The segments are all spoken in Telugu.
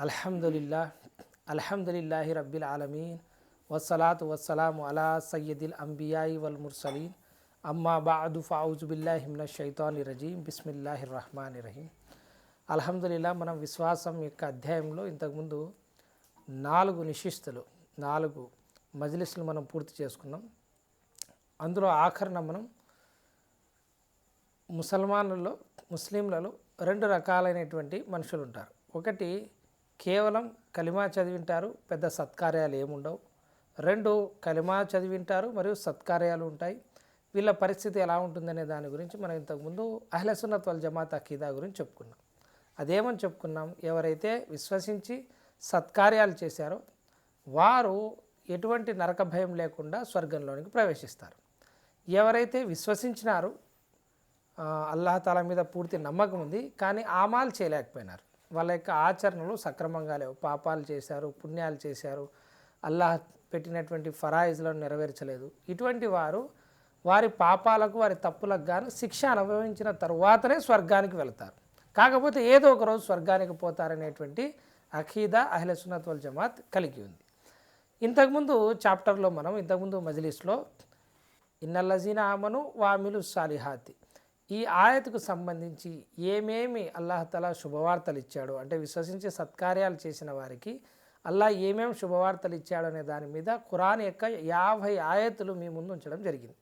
అల్హమ్దులిల్లా అల్హమ్దులిల్లాహి రబ్బిల్ ఆలమీన్ వసలాత్ వసలాం అలా సయ్యదిల్ అంబియాయి వల్ ముర్సలీన్. అమ్మా బాదు ఫావుజు బిల్లాహి షైతాని రజీం బిస్మిల్లాహి రహమాని రహీం అల్హమ్దులిల్లా మనం విశ్వాసం యొక్క అధ్యాయంలో ఇంతకుముందు నాలుగు నిశిస్తులు నాలుగు మజిలిస్లు మనం పూర్తి చేసుకున్నాం. అందులో ఆఖరణ మనం ముసల్మానుల్లో ముస్లింలలో రెండు రకాలైనటువంటి మనుషులు ఉంటారు ఒకటి కేవలం కలిమా చదివింటారు పెద్ద సత్కార్యాలు ఏముండవు. రెండు కలిమా చదివింటారు మరియు సత్కార్యాలు ఉంటాయి. వీళ్ళ పరిస్థితి ఎలా ఉంటుందనే దాని గురించి మనం ఇంతకుముందు అహ్లసున్నత్ వల్ జమాత్ అఖీదా గురించి చెప్పుకున్నాం. అదేమని చెప్పుకున్నాం? ఎవరైతే విశ్వసించి సత్కార్యాలు చేశారో వారు ఎటువంటి నరక భయం లేకుండా స్వర్గంలోనికి ప్రవేశిస్తారు. ఎవరైతే విశ్వసించినారో ఆ, అల్లాహ్ తాలా మీద పూర్తి నమ్మకం ఉంది కానీ ఆమాలు చేయలేకపోయినారు. వాళ్ళ యొక్క ఆచరణలు సక్రమంగా లేవు. పాపాలు చేశారు పుణ్యాలు చేశారు. అల్లాహ్ పెట్టినటువంటి ఫరాయిజ్లను నెరవేర్చలేదు. ఇటువంటి వారు వారి పాపాలకు వారి తప్పులకు గాను శిక్ష అనుభవించిన తరువాతనే స్వర్గానికి వెళతారు. కాకపోతే ఏదో ఒక రోజు స్వర్గానికి పోతారనేటువంటి అఖీదా అహ్ల సున్నత్ వల్ జమాత్ కలిగి ఉంది. ఇంతకుముందు చాప్టర్లో మనం ఇంతకుముందు మజ్లిస్లో ఇన్నల్లజీన ఆమను వామిలు సాలిహాతి ఈ ఆయతకు సంబంధించి ఏమేమి అల్లాహతలా శుభవార్తలు ఇచ్చాడు? అంటే విశ్వసించి సత్కార్యాలు చేసిన వారికి అల్లాహ్ ఏమేమి శుభవార్తలు ఇచ్చాడు అనే దాని మీద ఖురాన్ యొక్క యాభై ఆయతులు మీ ముందు ఉంచడం జరిగింది.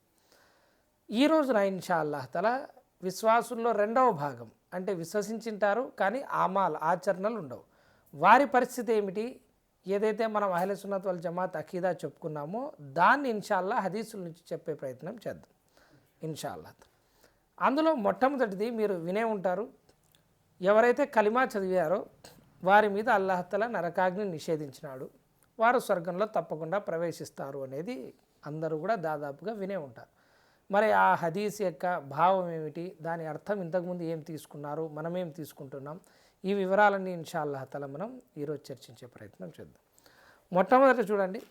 ఈ రోజున ఇన్షా విశ్వాసుల్లో రెండవ భాగం. అంటే విశ్వసించింటారు కానీ ఆమాల్ ఆచరణలు ఉండవు. వారి పరిస్థితి ఏమిటి? ఏదైతే మనం అహ్ల సున్నత్ వల్ జమాత్ అఖీదా చెప్పుకున్నామో దాన్ని ఇన్షాల్లా హదీసుల నుంచి చెప్పే ప్రయత్నం చేద్దాం. ఇన్షాల్లా అందులో మొట్టమొదటిది మీరు వినే ఉంటారు. ఎవరైతే కలిమా చదివారో వారి మీద అల్లాహతల నరకాగ్ని నిషేధించినాడు. వారు స్వర్గంలో తప్పకుండా ప్రవేశిస్తారు అనేది అందరూ కూడా దాదాపుగా వినే ఉంటారు. మరి ఆ హదీస్ యొక్క భావం ఏమిటి? దాని అర్థం ఇంతకుముందు ఏం తీసుకున్నారు? మనమేం తీసుకుంటున్నాం? ఈ వివరాలన్నీ ఇన్షా అల్లహతల మనం ఈరోజు చర్చించే ప్రయత్నం చేద్దాం. మొట్టమొదట చూడండి.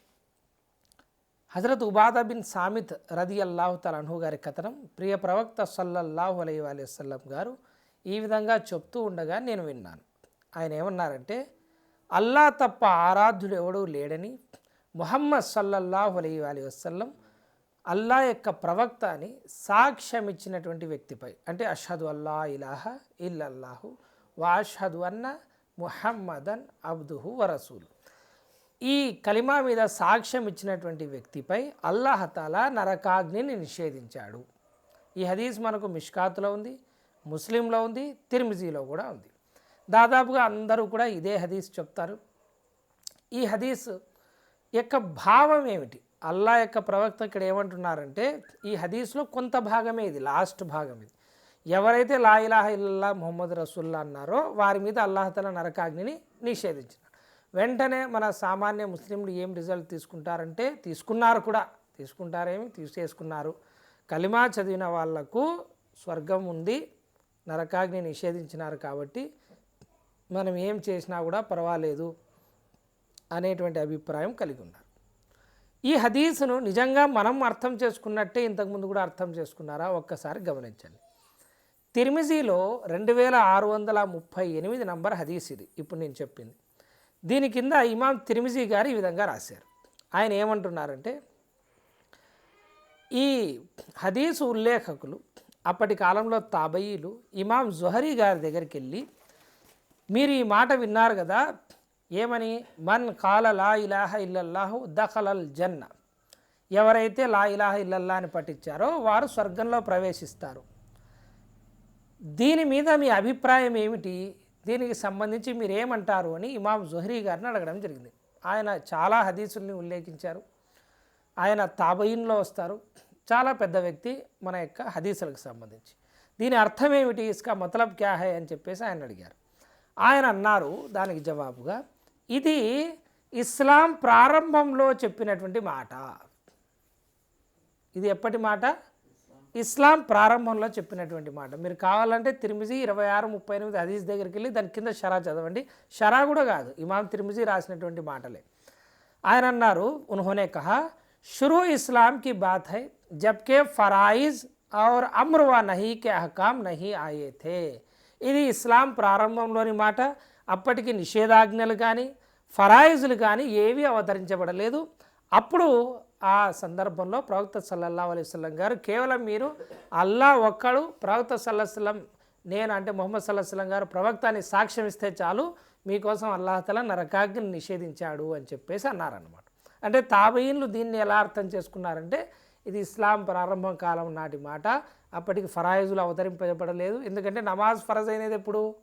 హజరత్ ఉబాద బిన్ సామిత్ రది అల్లాహు తలహు గారి కథనం. ప్రియ ప్రవక్త సల్లల్లాహు అలై వసల్లం గారు ఈ విధంగా చెప్తూ ఉండగా నేను విన్నాను. ఆయన ఏమన్నారంటే అల్లా తప్ప ఆరాధ్యుడు ఎవడూ లేడని ముహమ్మద్ సల్లల్లాహు అలై అలీ వసల్లం అల్లా యొక్క ప్రవక్త అని సాక్ష్యం ఇచ్చినటువంటి వ్యక్తిపై అంటే అషదు అల్లా ఇలాహ ఇల్లల్లాహు వా అషహదు అన్న ముహమ్మదన్ అబ్దుహు వరసూలు. ఈ కలిమా మీద సాక్ష్యం ఇచ్చినటువంటి వ్యక్తిపై అల్లాహతాలా నరకాగ్నిని నిషేధించాడు. ఈ హదీస్ మనకు మిష్కాతులో ఉంది ముస్లింలో ఉంది తిర్మిజీలో కూడా ఉంది. దాదాపుగా అందరూ కూడా ఇదే హదీస్ చెప్తారు. ఈ హదీస్ యొక్క భావం ఏమిటి? అల్లా యొక్క ప్రవక్త ఇక్కడ ఏమంటున్నారంటే ఈ హదీస్లో కొంత భాగమే ఇది లాస్ట్ భాగం ఇది. ఎవరైతే లా ఇలాహ ఇల్లా మొహమ్మద్ రసుల్లా అన్నారో వారి మీద అల్లాహతల నరకాగ్నిని నిషేధించారు. వెంటనే మన సామాన్య ముస్లింలు ఏం రిజల్ట్ తీసుకుంటారంటే తీసుకున్నారు కూడా. తీసుకుంటారేమి? తీసేసుకున్నారు. కలిమా చదివిన వాళ్ళకు స్వర్గం ఉంది. నరకాగ్ని నిషేధించినారు కాబట్టి మనం ఏం చేసినా కూడా పర్వాలేదు అనేటువంటి అభిప్రాయం కలిగి ఉన్నారు. ఈ హదీసును నిజంగా మనం అర్థం చేసుకున్నట్టే ఇంతకుముందు కూడా అర్థం చేసుకున్నారా? ఒక్కసారి గమనించండి. తిరిమిజీలో రెండు వేల ఆరు వందల ముప్పై ఎనిమిది నంబర్ హదీస్ ఇది. ఇప్పుడు నేను చెప్పింది. దీని కింద ఇమాం తిరిమిజీ గారు ఈ విధంగా రాశారు. ఆయన ఏమంటున్నారంటే ఈ హదీసు ఉల్లేఖకులు అప్పటి కాలంలో తాబయీలు ఇమాం జుహరీ గారి దగ్గరికి వెళ్ళి మీరు ఈ మాట విన్నారు కదా ఏమని? మన్ కాల లా ఇలాహ ఇల్లల్లాహు దఖలల్ జన్న. ఎవరైతే లా ఇలాహ ఇల్లల్లా అని పఠించారో వారు స్వర్గంలో ప్రవేశిస్తారు. దీని మీద మీ అభిప్రాయం ఏమిటి? దీనికి సంబంధించి మీరేమంటారు అని ఇమాం జుహరీ గారిని అడగడం జరిగింది. ఆయన చాలా హదీసుల్ని ఉల్లేఖించారు. ఆయన తాబయిన్లో వస్తారు. చాలా పెద్ద వ్యక్తి మన యొక్క హదీసులకు సంబంధించి. దీని అర్థం ఏమిటి? ఇసుక మతలబ్ క్యా హై అని చెప్పేసి ఆయన అడిగారు. ఆయన అన్నారు దానికి జవాబుగా ఇది ఇస్లాం ప్రారంభంలో చెప్పినటువంటి మాట. ఇది ఎప్పటి మాట? ఇస్లాం ప్రారంభంలో చెప్పినటువంటి మాట. మీరు కావాలంటే తిరుమిజీ ఇరవై ఆరు ముప్పై ఎనిమిది అదీస్ దగ్గరికి వెళ్ళి దాని కింద షరా చదవండి. షరా కూడా కాదు ఇమాం తిరుమిజీ రాసినటువంటి మాటలే. ఆయన అన్నారు ఉన్హోనే కహా షురూ ఇస్లాం కి బాత్ హై జబ్కే ఫరాయిజ్ ఔర్ అమ్రువా నహీ కే అహకాం నహీ ఆయే థే. ఇది ఇస్లాం ప్రారంభంలోని మాట. అప్పటికి నిషేధాజ్ఞలు కానీ ఫరాయిజులు కానీ ఏవి అవతరించబడలేదు. అప్పుడు ఆ సందర్భంలో ప్రవక్త సల్లల్లా అలైవల్లం గారు కేవలం మీరు అల్లా ఒక్కడు ప్రవక్త సల్లల్లం నేను అంటే మొహమ్మద్ సల్లాహం గారు ప్రవక్త అని సాక్ష్యం ఇస్తే చాలు మీకోసం అల్లాహతల నరకాగ్ని నిషేధించాడు అని చెప్పేసి అన్నారనమాట అంటే తాబయిన్లు దీన్ని ఎలా అర్థం చేసుకున్నారంటే ఇది ఇస్లాం ప్రారంభం కాలం నాటి మాట అప్పటికి ఫరాయిజులు అవతరింపబడలేదు. ఎందుకంటే నమాజ్ ఫరజ్ అయినది ఎప్పుడు?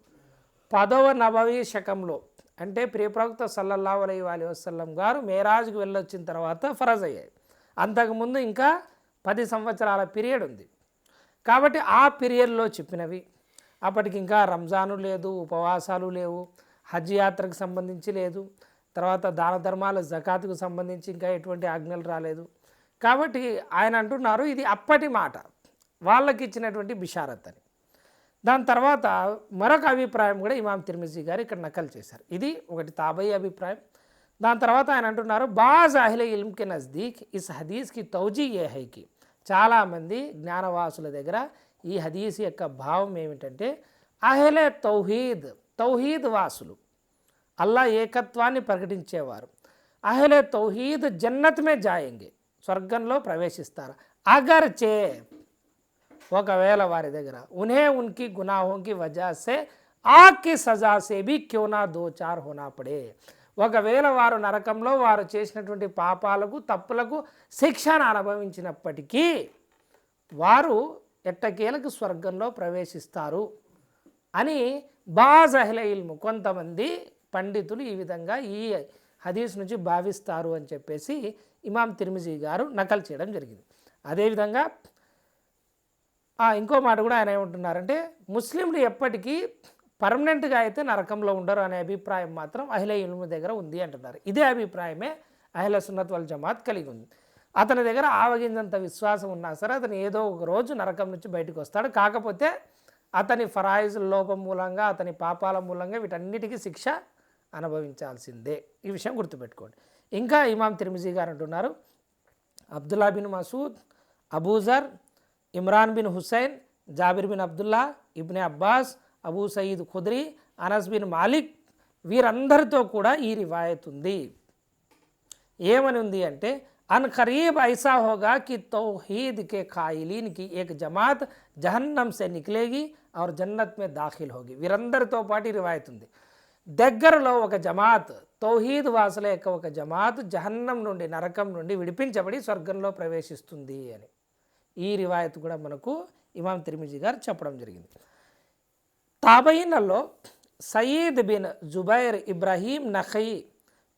పదవ నబవీ శకంలో. అంటే ప్రియప్రవక్త సల్లల్లా అలై అలీ వసల్లం గారు మేరాజ్కి వెళ్ళొచ్చిన తర్వాత ఫరజ్ అయ్యాయి. అంతకుముందు ఇంకా పది సంవత్సరాల పీరియడ్ ఉంది. కాబట్టి ఆ పీరియడ్లో చెప్పినవి అప్పటికి ఇంకా రంజాను లేదు ఉపవాసాలు లేవు హజ్ యాత్రకు సంబంధించి లేదు తర్వాత దాన ధర్మాల జకాతుకు సంబంధించి ఇంకా ఎటువంటి ఆజ్ఞలు రాలేదు. కాబట్టి ఆయన అంటున్నారు ఇది అప్పటి మాట. వాళ్ళకి ఇచ్చినటువంటి బిషారత్ అని. దాని తర్వాత మరొక అభిప్రాయం కూడా ఇమాం తిర్మిజీ గారు ఇక్కడ నకలు చేశారు. ఇది ఒకటి తాబయ్య అభిప్రాయం. దాని తర్వాత ఆయన అంటున్నారు బాజ్ అహిల ఇల్మ్కి నజ్దీక్ ఇస్ హదీస్కి తౌజీ ఏ హైకి. చాలామంది జ్ఞానవాసుల దగ్గర ఈ హదీస్ యొక్క భావం ఏమిటంటే అహలే తౌహీద్ తౌహీద్ వాసులు అల్లా ఏకత్వాన్ని ప్రకటించేవారు. అహలే తౌహీద్ జన్నతమే జాయంగే స్వర్గంలో ప్రవేశిస్తారు. అగర్చే ఒకవేళ వారి దగ్గర ఉన్హే ఉన్కి గునాహోంకి వజాసే ఆకి సజాసే బి క్యోనా దో హోనా పడే. ఒకవేళ వారు నరకంలో వారు చేసినటువంటి పాపాలకు తప్పులకు శిక్షను అనుభవించినప్పటికీ వారు ఎట్టకేలకు స్వర్గంలో ప్రవేశిస్తారు అని బాజ్ ఇల్ము కొంతమంది పండితులు ఈ విధంగా ఈ హదీస్ నుంచి భావిస్తారు అని చెప్పేసి ఇమాం తిరుమిజీ గారు నకలు చేయడం జరిగింది. అదేవిధంగా ఇంకో మాట కూడా ఆయన ఏమంటున్నారంటే ముస్లింలు ఎప్పటికీ పర్మనెంట్గా అయితే నరకంలో ఉండరు అనే అభిప్రాయం మాత్రం అహిల ఇల్ము దగ్గర ఉంది అంటున్నారు. ఇదే అభిప్రాయమే అహిల సున్నత్ వల్ జమాత్ కలిగి ఉంది. అతని దగ్గర ఆవగింజంత విశ్వాసం ఉన్నా సరే అతను ఏదో ఒక రోజు నరకం నుంచి బయటకు వస్తాడు. కాకపోతే అతని ఫరాయిజ్ లోపం మూలంగా అతని పాపాల మూలంగా వీటన్నిటికీ శిక్ష అనుభవించాల్సిందే. ఈ విషయం గుర్తుపెట్టుకోండి. ఇంకా ఇమాం తిరుమిజీ గారు అంటున్నారు Abdullah bin Masood Abu Zar Imran bin Husain Jabir bin Abdullah Ibne Abbas Abu Saeed Khudri Anas bin Malik వీరందరితో కూడా ఈ రివాయత్ ఉంది ఏమని ఉంది అంటే अन करीब ऐसा होगा कि तोहीद के कायलीन की एक जमात जहन्नम से निकलेगी और जन्नत में दाखिल होगी వీరందరితో పాటు రివాయత్ ఉంది దగ్గరలో ఒక జమాత్ తౌహీద్ వాసుల యొక్క ఒక జమాత్ జహన్నం నుండి నరకం నుండి విడిపించబడి స్వర్గంలో ప్రవేశిస్తుంది అని ఈ రివాయత్ కూడా మనకు ఇమాం తిరిమిజీ గారు చెప్పడం జరిగింది. తాబయిన్లలో Saeed bin Jubair Ibrahim Nakhai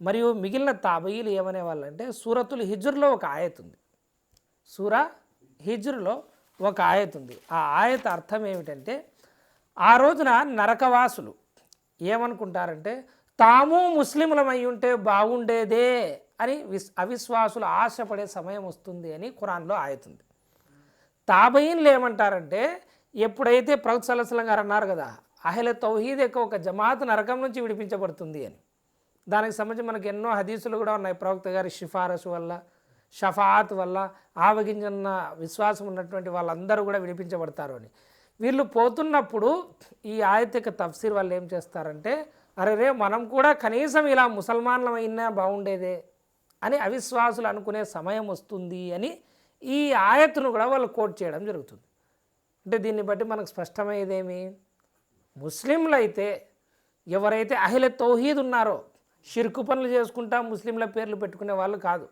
మరియు మిగిలిన తాబయిలు ఏమనే వాళ్ళంటే సూరతుల్ హిజ్రులో ఒక ఆయత్ ఉంది. సూర హిజ్రులో ఒక ఆయత్ ఉంది. ఆ ఆయత అర్థం ఏమిటంటే ఆ రోజున నరకవాసులు ఏమనుకుంటారంటే తాము ముస్లింలమై ఉంటే బాగుండేదే అని విస్ అవిశ్వాసులు ఆశపడే సమయం వస్తుంది అని ఖురాన్లో ఆయతుంది తాబయిన్లు ఏమంటారంటే ఎప్పుడైతే ప్రవక్త సలసలం గారు అన్నారు కదా అహల తౌహీద్ యొక్క ఒక జమాత్ నరకం నుంచి విడిపించబడుతుంది అని. దానికి సంబంధించి మనకు ఎన్నో హదీసులు కూడా ఉన్నాయి. ప్రవక్త గారి సిఫారసు వల్ల షఫాత్ వల్ల ఆవగింజన్న విశ్వాసం ఉన్నటువంటి వాళ్ళందరూ కూడా విడిపించబడతారు అని. వీళ్ళు పోతున్నప్పుడు ఈ ఆయతిక తఫ్సీర్ వాళ్ళు ఏం చేస్తారంటే అరే రే మనం కూడా కనీసం ఇలా ముసల్మాన్లమైనా అయినా బాగుండేదే అని అవిశ్వాసులు అనుకునే సమయం వస్తుంది అని ఈ ఆయత్తును కూడా వాళ్ళు కోట్ చేయడం జరుగుతుంది. అంటే దీన్ని బట్టి మనకు స్పష్టమయ్యేదేమి? ముస్లింలు అయితే ఎవరైతే అహిల తౌహీద్ ఉన్నారో షిర్కు పనులు చేసుకుంటా ముస్లింల పేర్లు పెట్టుకునే వాళ్ళు కాదు.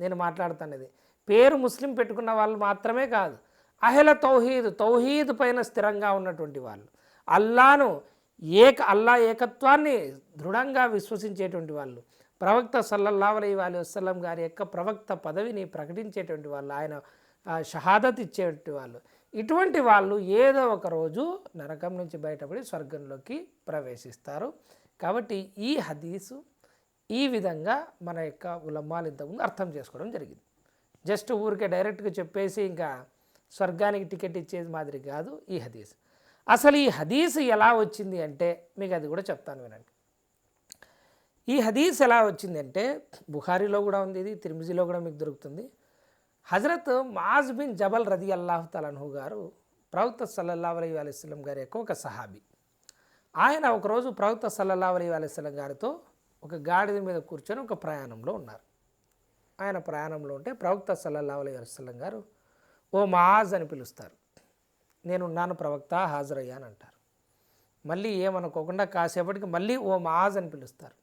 నేను మాట్లాడుతున్నది. పేరు ముస్లిం పెట్టుకున్న వాళ్ళు మాత్రమే కాదు. అహిల తౌహీద్ తౌహీద్ పైన స్థిరంగా ఉన్నటువంటి వాళ్ళు. అల్లాను ఏక అల్లా ఏకత్వాన్ని దృఢంగా విశ్వసించేటువంటి వాళ్ళు. ప్రవక్త సల్లల్లా అలై వాలి వసలం గారి యొక్క ప్రవక్త పదవిని ప్రకటించేటువంటి వాళ్ళు ఆయన షహాదత్ ఇచ్చేటువంటి వాళ్ళు. ఇటువంటి వాళ్ళు ఏదో ఒక రోజు నరకం నుంచి బయటపడి స్వర్గంలోకి ప్రవేశిస్తారు. కాబట్టి ఈ హదీసు ఈ విధంగా మన యొక్క ఉలమ్మాలు ఇంతకుముందు అర్థం చేసుకోవడం జరిగింది. జస్ట్ ఊరికే డైరెక్ట్గా చెప్పేసి ఇంకా స్వర్గానికి టికెట్ ఇచ్చేది మాదిరి కాదు ఈ హదీస్. అసలు ఈ హదీస్ ఎలా వచ్చింది అంటే మీకు అది కూడా చెప్తాను వినండి. ఈ హదీస్ ఎలా వచ్చిందంటే బుహారీలో కూడా ఉంది ఇది తిరుమిజిలో కూడా మీకు దొరుకుతుంది. హజరత్ మాజ్ బిన్ జబల్ రది అల్లాహ్ తలన్హు గారు ప్రవక్త సల్లల్లా అలై అలైస్లం గారి యొక్క ఒక సహాబీ. ఆయన ఒకరోజు ప్రవక్త సల్లల్లా అలీ అలైస్లం గారితో ఒక గాడిద మీద కూర్చొని ఒక ప్రయాణంలో ఉన్నారు. ఆయన ప్రయాణంలో ఉంటే ప్రవక్త సల్లల్లా అలీ అలైస్లం గారు ఓ మాజ్ అని పిలుస్తారు. నేనున్నాను ప్రవక్త హాజరయ్యానంటారు మళ్ళీ ఏమనుకోకుండా కాసేపటికి మళ్ళీ ఓ మాజ్ అని పిలుస్తారు.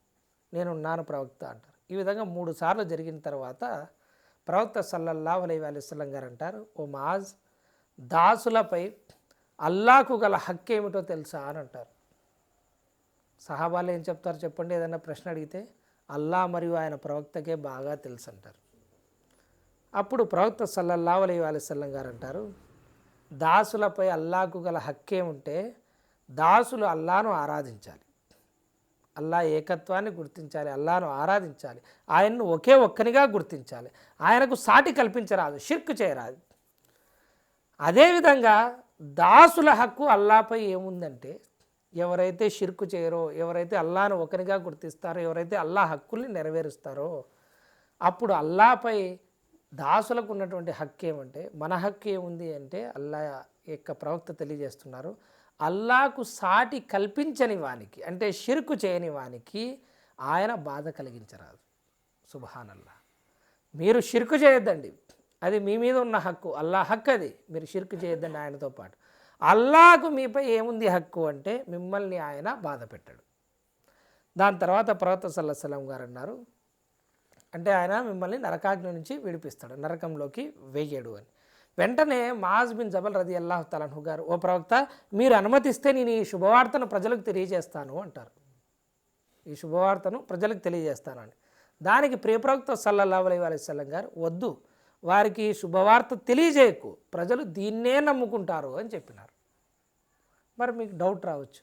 నేనున్నాను ప్రవక్త అంటారు. ఈ విధంగా మూడు సార్లు జరిగిన తర్వాత ప్రవక్త సల్లల్లా అలై అలిస్లం గారు అంటారు ఓ మాజ్ దాసులపై అల్లాకు గల హక్కు ఏమిటో తెలుసా? అని అంటారు. సహాబాలు ఏం చెప్తారు చెప్పండి ఏదైనా ప్రశ్న అడిగితే అల్లా మరియు ఆయన ప్రవక్తకే బాగా తెలుసు అంటారు. అప్పుడు ప్రవక్త సల్లల్లా అలై అలిస్లం గారు అంటారు దాసులపై అల్లాకు గల హక్కే ఉంటే దాసులు అల్లాను ఆరాధించాలి. అల్లా ఏకత్వాన్ని గుర్తించాలి అల్లాను ఆరాధించాలి ఆయన్ను ఒకే ఒక్కనిగా గుర్తించాలి. ఆయనకు సాటి కల్పించరాదు షిర్క్ చేయరాదు. అదేవిధంగా దాసుల హక్కు అల్లాపై ఏముందంటే ఎవరైతే షిర్కు చేయరో ఎవరైతే అల్లాను ఒకరిగా గుర్తిస్తారో ఎవరైతే అల్లా హక్కుల్ని నెరవేరుస్తారో అప్పుడు అల్లాపై దాసులకు ఉన్నటువంటి హక్కు ఏమంటే మన హక్కు ఏముంది అంటే అల్లా యొక్క ప్రవక్త తెలియజేస్తున్నారు అల్లాకు సాటి కల్పించని వానికి అంటే షిర్కు చేయని వానికి ఆయన బాధ కలిగించరాదు. సుబహానల్లా మీరు షిర్కు చేయొద్దండి. అది మీ మీద ఉన్న హక్కు. అల్లా హక్కు అది. మీరు షిర్కు చేయొద్దండి ఆయనతో పాటు. అల్లాకు మీపై ఏముంది హక్కు అంటే మిమ్మల్ని ఆయన బాధ పెట్టాడు. దాని తర్వాత ప్రవత సల్లాహం గారు అన్నారు అంటే ఆయన మిమ్మల్ని నరకాగ్ని నుంచి విడిపిస్తాడు నరకంలోకి వేయడు అని. వెంటనే మాజ్ బిన్ జబల్ రది అల్లాహ్ తలన్హు గారు ఓ ప్రవక్త మీరు అనుమతిస్తే నేను ఈ శుభవార్తను ప్రజలకు తెలియజేస్తాను అంటారు. ఈ శుభవార్తను ప్రజలకు తెలియజేస్తానని దానికి ప్రియప్రవక్త సల్లల్లాహు అలైహి వసల్లం గారు వద్దు వారికి శుభవార్త తెలియజేయకు ప్రజలు దీన్నే నమ్ముకుంటారు అని చెప్పినారు. మరి మీకు డౌట్ రావచ్చు.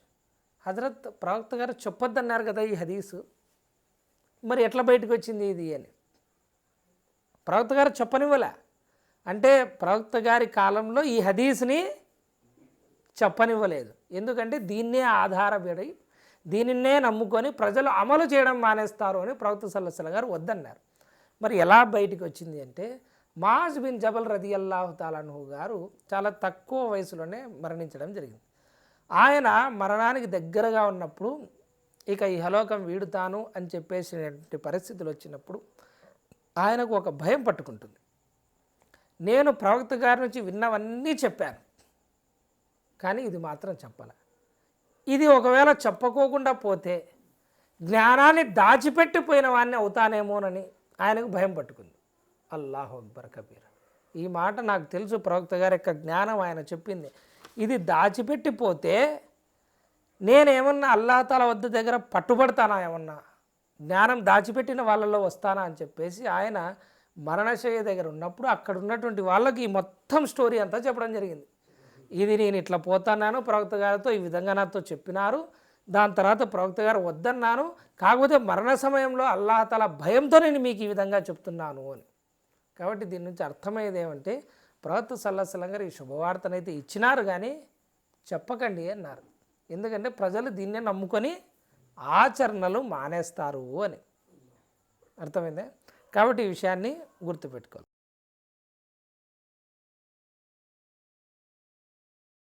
హజరత్ ప్రవక్త గారు చెప్పొద్దన్నారు కదా ఈ హదీసు. మరి ఎట్లా బయటకు వచ్చింది ఇది అని? ప్రవక్త గారు చెప్పనివ్వలే. అంటే ప్రవక్త గారి కాలంలో ఈ హదీస్ని చెప్పనివ్వలేదు. ఎందుకంటే దీన్నే ఆధారపడి దీనినే నమ్ముకొని ప్రజలు అమలు చేయడం మానేస్తారు అని ప్రవక్త సల్లసల గారు వద్దన్నారు. మరి ఎలా బయటికి వచ్చింది అంటే మాజ్ బిన్ జబల్ రది అల్లాహు తాలాను గారు చాలా తక్కువ వయసులోనే మరణించడం జరిగింది. ఆయన మరణానికి దగ్గరగా ఉన్నప్పుడు ఇక ఈ హలోకం వీడుతాను అని చెప్పేసినటువంటి పరిస్థితులు వచ్చినప్పుడు ఆయనకు ఒక భయం పట్టుకుంటుంది. నేను ప్రవక్త గారి నుంచి విన్నవన్నీ చెప్పాను. కానీ ఇది మాత్రం చెప్పాలి. ఇది ఒకవేళ చెప్పకోకుండా పోతే జ్ఞానాన్ని దాచిపెట్టిపోయిన వాడిని అవుతానేమోనని ఆయనకు భయం పట్టుకుంది. అల్లాహు అక్బర్ కబీర్. ఈ మాట నాకు తెలుసు ప్రవక్త గారి యొక్క జ్ఞానం ఆయన చెప్పింది. ఇది దాచిపెట్టిపోతే నేనేమన్నా అల్లాహతాల వద్ద దగ్గర పట్టుబడతానా ఏమన్నా? జ్ఞానం దాచిపెట్టిన వాళ్ళలో వస్తానా అని చెప్పేసి ఆయన మరణశయ్య దగ్గర ఉన్నప్పుడు అక్కడ ఉన్నటువంటి వాళ్ళకి మొత్తం స్టోరీ అంతా చెప్పడం జరిగింది. ఇది నేను ఇట్లా పోతున్నాను ప్రవక్త గారితో ఈ విధంగా నాతో చెప్పినారు దాని తర్వాత ప్రవక్త గారు వద్దన్నాను కాకపోతే మరణ సమయంలో అల్లాహతల భయంతో నేను మీకు ఈ విధంగా చెప్తున్నాను అని. కాబట్టి దీని నుంచి అర్థమయ్యేది ఏమంటే ప్రవక్త సల్లాహం గారు ఈ శుభవార్తనైతే ఇచ్చినారు కానీ చెప్పకండి అన్నారు. ఎందుకంటే ప్రజలు దీన్నే నమ్ముకొని ఆచరణలు మానేస్తారు అని. అర్థమైందే? కాబట్టి ఈ విషయాన్ని గుర్తుపెట్టుకోవాలి.